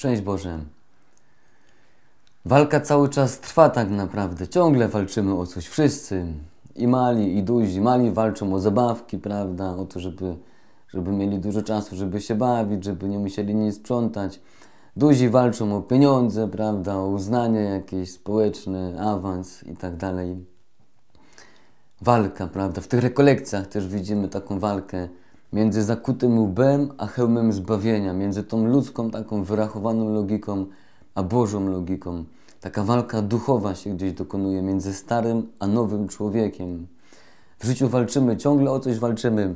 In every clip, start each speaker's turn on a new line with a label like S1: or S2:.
S1: Szczęść Boże. Walka cały czas trwa tak naprawdę. Ciągle walczymy o coś wszyscy. I mali, i duzi. Mali walczą o zabawki, prawda? O to, żeby, żeby mieli dużo czasu, żeby się bawić, żeby nie musieli nic sprzątać. Duzi walczą o pieniądze, prawda? O uznanie jakieś społeczne, awans i tak dalej. Walka, prawda? W tych rekolekcjach też widzimy taką walkę między zakutym łbem a hełmem zbawienia, między tą ludzką taką wyrachowaną logiką a Bożą logiką. Taka walka duchowa się gdzieś dokonuje między starym a nowym człowiekiem. W życiu walczymy, ciągle o coś walczymy,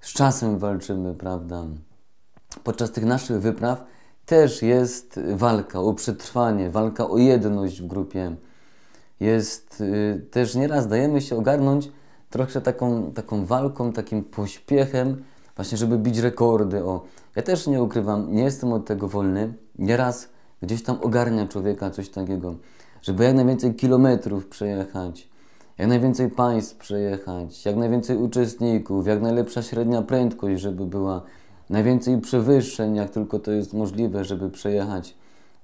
S1: z czasem walczymy, prawda? Podczas tych naszych wypraw też jest walka o przetrwanie, walka o jedność w grupie. Jest y, też nieraz dajemy się ogarnąć trochę taką, taką walką, takim pośpiechem, właśnie żeby bić rekordy. O, ja też nie ukrywam, nie jestem od tego wolny. Nieraz gdzieś tam ogarnia człowieka coś takiego, żeby jak najwięcej kilometrów przejechać, jak najwięcej państw przejechać, jak najwięcej uczestników, jak najlepsza średnia prędkość, żeby była, najwięcej przewyższeń, jak tylko to jest możliwe, żeby przejechać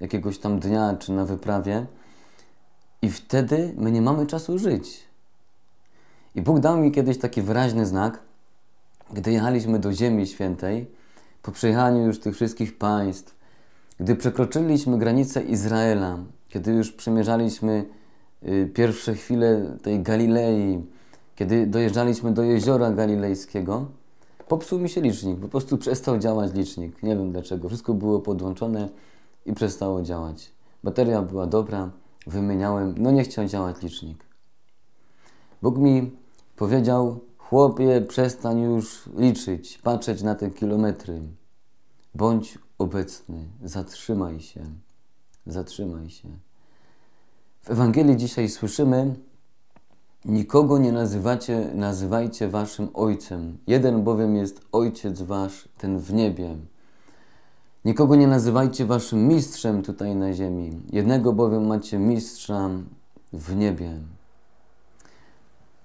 S1: jakiegoś tam dnia czy na wyprawie. I wtedy my nie mamy czasu żyć. I Bóg dał mi kiedyś taki wyraźny znak, gdy jechaliśmy do Ziemi Świętej, po przejechaniu już tych wszystkich państw, gdy przekroczyliśmy granicę Izraela, kiedy już przemierzaliśmy y, pierwsze chwile tej Galilei, kiedy dojeżdżaliśmy do jeziora galilejskiego, popsuł mi się licznik, po prostu przestał działać licznik. Nie wiem dlaczego. Wszystko było podłączone i przestało działać. Bateria była dobra, wymieniałem, no nie chciał działać licznik. Bóg mi powiedział, chłopie, przestań już liczyć, patrzeć na te kilometry. Bądź obecny, zatrzymaj się, zatrzymaj się. W Ewangelii dzisiaj słyszymy, nikogo nie nazywacie, nazywajcie waszym ojcem. Jeden bowiem jest ojciec wasz, ten w niebie. Nikogo nie nazywajcie waszym mistrzem tutaj na ziemi. Jednego bowiem macie mistrza w niebie.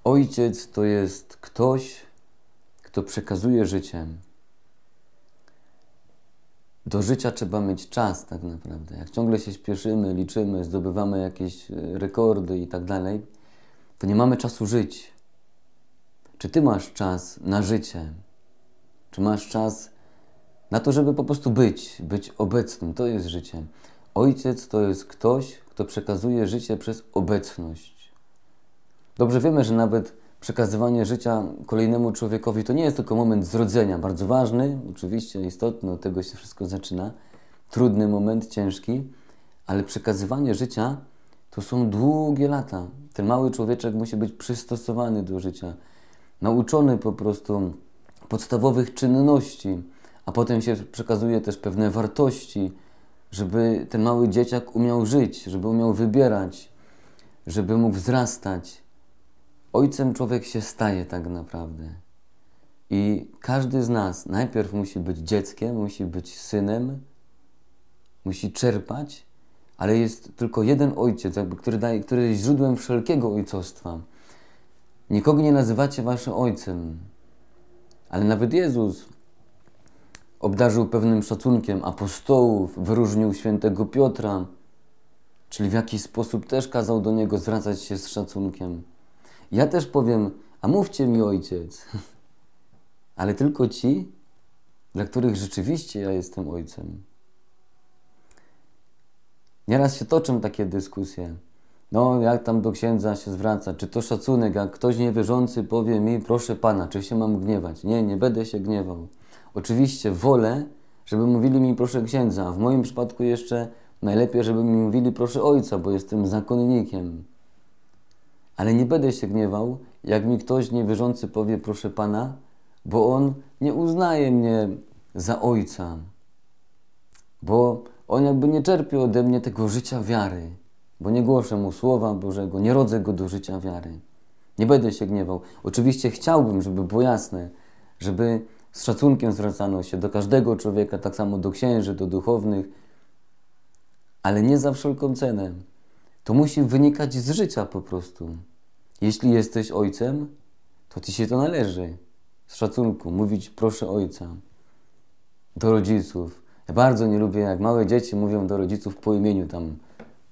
S1: Ojciec to jest ktoś, kto przekazuje życie. Do życia trzeba mieć czas, tak naprawdę. Jak ciągle się śpieszymy, liczymy, zdobywamy jakieś e, rekordy i tak dalej, to nie mamy czasu żyć. Czy ty masz czas na życie? Czy masz czas na to, żeby po prostu być, być obecnym? To jest życie. Ojciec to jest ktoś, kto przekazuje życie przez obecność. Dobrze wiemy, że nawet przekazywanie życia kolejnemu człowiekowi to nie jest tylko moment zrodzenia, bardzo ważny, oczywiście istotny, od tego się wszystko zaczyna, trudny moment, ciężki, ale przekazywanie życia to są długie lata. Ten mały człowieczek musi być przystosowany do życia, nauczony po prostu podstawowych czynności, a potem się przekazuje też pewne wartości, żeby ten mały dzieciak umiał żyć, żeby umiał wybierać, żeby mógł wzrastać. Ojcem człowiek się staje tak naprawdę. I każdy z nas najpierw musi być dzieckiem, musi być synem, musi czerpać, ale jest tylko jeden ojciec, jakby, który, daje, który jest źródłem wszelkiego ojcostwa. Nikogo nie nazywacie waszym ojcem, ale nawet Jezus obdarzył pewnym szacunkiem apostołów, wyróżnił świętego Piotra, czyli w jakiś sposób też kazał do niego zwracać się z szacunkiem. Ja też powiem, a mówcie mi ojciec. Ale tylko ci, dla których rzeczywiście ja jestem ojcem. Nieraz się toczą takie dyskusje. No, jak tam do księdza się zwraca? Czy to szacunek? Jak ktoś niewierzący powie mi, proszę pana, czy się mam gniewać? Nie, nie będę się gniewał. Oczywiście wolę, żeby mówili mi proszę księdza, a w moim przypadku jeszcze najlepiej, żeby mi mówili proszę ojca, bo jestem zakonnikiem. Ale nie będę się gniewał, jak mi ktoś niewierzący powie, proszę Pana, bo on nie uznaje mnie za ojca, bo on jakby nie czerpie ode mnie tego życia wiary, bo nie głoszę mu Słowa Bożego, nie rodzę go do życia wiary. Nie będę się gniewał. Oczywiście chciałbym, żeby było jasne, żeby z szacunkiem zwracano się do każdego człowieka, tak samo do księży, do duchownych, ale nie za wszelką cenę. To musi wynikać z życia po prostu. Jeśli jesteś ojcem, to ci się to należy. Z szacunku mówić proszę ojca do rodziców. Ja bardzo nie lubię, jak małe dzieci mówią do rodziców po imieniu, tam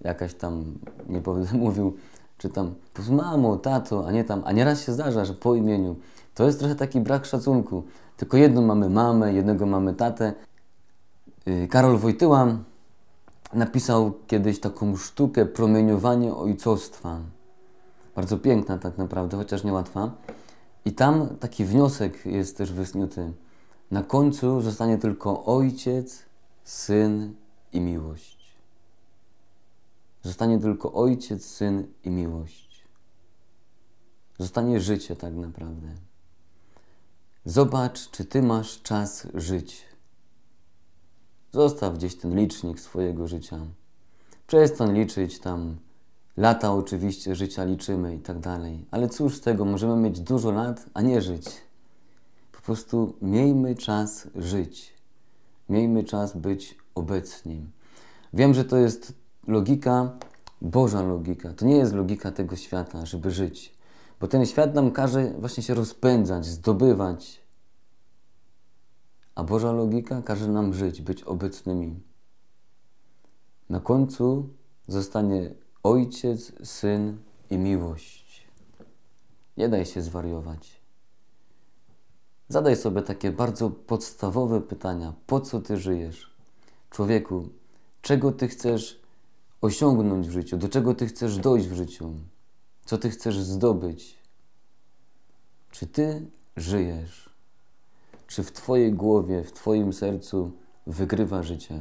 S1: jakaś tam, nie powiem, mówił, czy tam mamo, tato, a nie tam, a nieraz się zdarza, że po imieniu. To jest trochę taki brak szacunku. Tylko jedną mamy mamę, jednego mamy tatę. Y, Karol Wojtyła napisał kiedyś taką sztukę promieniowanie ojcostwa. Bardzo piękna tak naprawdę, chociaż niełatwa. I tam taki wniosek jest też wysnuty. Na końcu zostanie tylko ojciec, syn i miłość. Zostanie tylko ojciec, syn i miłość. Zostanie życie tak naprawdę. Zobacz, czy ty masz czas żyć. Zostaw gdzieś ten licznik swojego życia. Przestań liczyć tam. Lata oczywiście życia liczymy i tak dalej. Ale cóż z tego, możemy mieć dużo lat, a nie żyć. Po prostu miejmy czas żyć. Miejmy czas być obecni. Wiem, że to jest logika, Boża logika. To nie jest logika tego świata, żeby żyć. Bo ten świat nam każe właśnie się rozpędzać, zdobywać. A Boża logika każe nam żyć, być obecnymi. Na końcu zostanie Ojciec, Syn i miłość. Nie daj się zwariować. Zadaj sobie takie bardzo podstawowe pytania. Po co ty żyjesz? Człowieku, czego ty chcesz osiągnąć w życiu? Do czego ty chcesz dojść w życiu? Co ty chcesz zdobyć? Czy ty żyjesz? Czy w twojej głowie, w twoim sercu wygrywa życie?